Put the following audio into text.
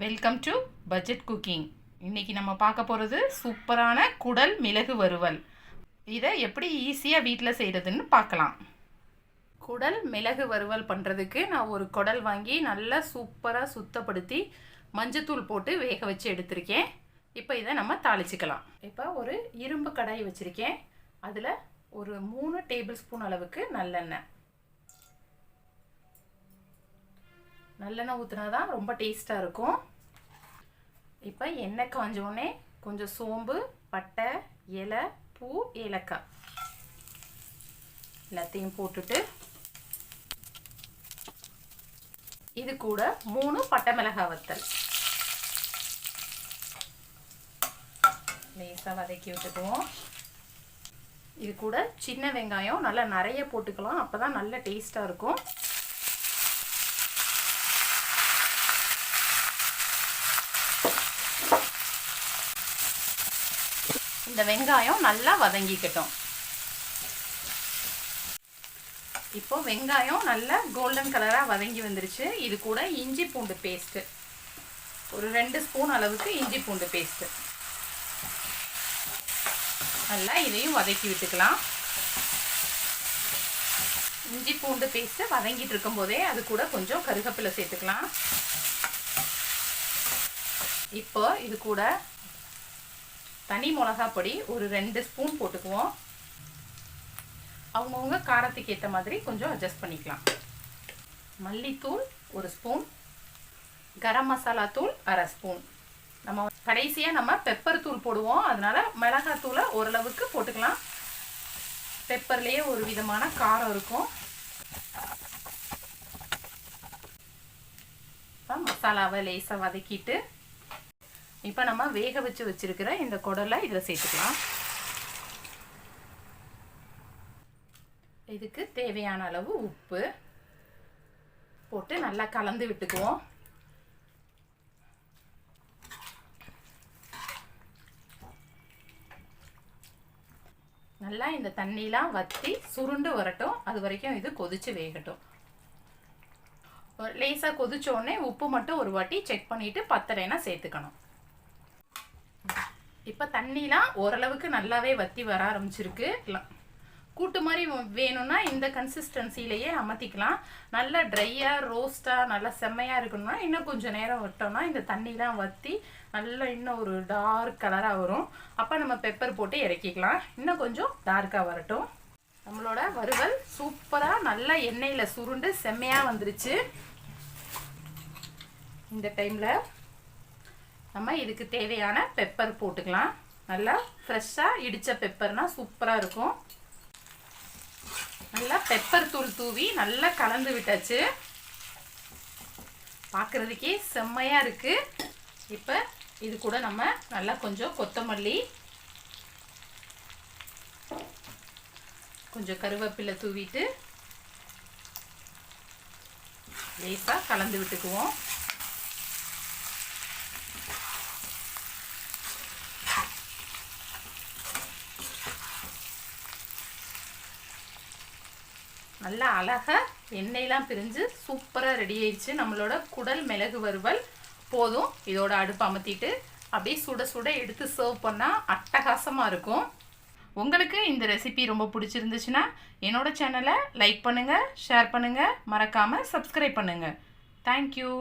Welcome to budget cooking இன்றைக்கி நம்ம பார்க்க போகிறது சூப்பரான குடல் மிளகு வறுவல். இதை எப்படி ஈஸியாக வீட்டில் செய்கிறதுன்னு பார்க்கலாம். குடல் மிளகு வறுவல் பண்ணுறதுக்கு நான் ஒரு குடல் வாங்கி நல்லா சூப்பராக சுத்தப்படுத்தி மஞ்சத்தூள் போட்டு வேக வச்சு எடுத்திருக்கேன். இப்போ இதை நம்ம தாளிச்சிக்கலாம். இப்போ ஒரு இரும்பு கடாய் வச்சுருக்கேன். அதில் ஒரு மூணு டேபிள் ஸ்பூன் அளவுக்கு நல்லெண்ணெய். நல்லெண்ணெய் ஊற்றினா தான் ரொம்ப டேஸ்ட்டாக இருக்கும். இப்போ எண்ணெய் காஞ்சோடனே கொஞ்சம் சோம்பு பட்டை இலை பூ ஏலக்காய். எல்லாத்தையும் போட்டுட்டு இது கூட மூணு பட்டை மிளகாய் வத்தல். லேசாக வதக்கி விட்டுக்குவோம். இது கூட சின்ன வெங்காயம் நல்லா நிறைய போட்டுக்கலாம். அப்போ தான் நல்ல டேஸ்ட்டாக இருக்கும். இந்த வெங்காயம் நல்லா வதங்கிக்கட்டும். இப்போ வெங்காயம் நல்லா கோல்டன் கலராக வதங்கி வந்துருச்சு. இது கூட இஞ்சி பூண்டு பேஸ்ட்டு ஒரு ரெண்டு ஸ்பூன் அளவுக்கு இஞ்சி பூண்டு பேஸ்ட்டு நல்லா இதையும் வதக்கி விட்டுக்கலாம். இஞ்சி பூண்டு பேஸ்ட்டு வதங்கிட்டு இருக்கும் போதே அது கூட கொஞ்சம் கருகப்பிலை சேர்த்துக்கலாம். இப்போ இது கூட தனி மிளகா பொடி ஒரு ரெண்டு ஸ்பூன் போட்டுக்குவோம். அவங்கவுங்க காரத்துக்கு ஏற்ற மாதிரி கொஞ்சம் அட்ஜஸ்ட் பண்ணிக்கலாம். மல்லித்தூள் ஒரு ஸ்பூன் கரம் மசாலா தூள் அரை ஸ்பூன் நம்ம கடைசியாக நம்ம பெப்பர் தூள் போடுவோம். அதனால் மிளகாத்தூளை ஓரளவுக்கு போட்டுக்கலாம். பெப்பர்லேயே ஒரு விதமான காரம் இருக்கும். மசாலாவை லேசாக வதக்கிட்டு இப்போ நம்ம வேக வச்சு வச்சிருக்கிற இந்த குடலை இதில் சேர்த்துக்கலாம். இதுக்கு தேவையான அளவு உப்பு போட்டு நல்லா கலந்து விட்டுக்குவோம். நல்லா இந்த தண்ணிலாம் வற்றி சுருண்டு வரட்டும். அது வரைக்கும் இது கொதித்து வேகட்டும். லேசாக கொதிச்சோடனே உப்பு மட்டும் ஒரு வாட்டி செக் பண்ணிவிட்டு பத்தரைனா சேர்த்துக்கணும். இப்போ தண்ணிலாம் ஓரளவுக்கு நல்லாவே வற்றி வர ஆரம்பிச்சிருக்கு. கூட்டு மாதிரி வேணும்னா இந்த கன்சிஸ்டன்சிலேயே அமர்த்திக்கலாம் நல்லா ட்ரையாக ரோஸ்ட்டாக நல்லா செம்மையாக இருக்கணும்னா இன்னும் கொஞ்சம் நேரம் விட்டோம்னா இந்த தண்ணிலாம் வற்றி நல்லா இன்னும் ஒரு டார்க் கலராக வரும். அப்போ நம்ம பெப்பர் போட்டு இறக்கிக்கலாம். இன்னும் கொஞ்சம் டார்க்காக வரட்டும். நம்மளோட வறுவல் சூப்பராக நல்லா எண்ணெயில் சுருண்டு செம்மையாக வந்துருச்சு. இந்த டைமில் நம்ம இதுக்கு தேவையான பெப்பர் போட்டுக்கலாம். நல்லா ஃப்ரெஷ்ஷாக இடித்த பெப்பர்னால் சூப்பராக இருக்கும். நல்லா பெப்பர் தூள் தூவி நல்லா கலந்து விட்டாச்சு. பார்க்குறதுக்கே செம்மையாக இருக்குது இப்போ இது கூட நம்ம நல்லா கொஞ்சம் கொத்தமல்லி கொஞ்சம் கருவேப்பிலை தூவிட்டு லேசாக கலந்து விட்டுக்குவோம். நல்லா அழகாக எண்ணெயெலாம் பிரிஞ்சு சூப்பராக ரெடி ஆயிடுச்சு. நம்மளோட குடல் மிளகு வறுவல். போதும். இதோட அடுப்பு அமர்த்திட்டு அப்படியே சுட சுட எடுத்து சர்வ் பண்ணால் அட்டகாசமாக இருக்கும். உங்களுக்கு இந்த ரெசிபி ரொம்ப பிடிச்சிருந்துச்சுன்னா என்னோடய சேனலை லைக் பண்ணுங்கள் ஷேர் பண்ணுங்கள் மறக்காமல் சப்ஸ்கிரைப் பண்ணுங்கள் தேங்க்யூ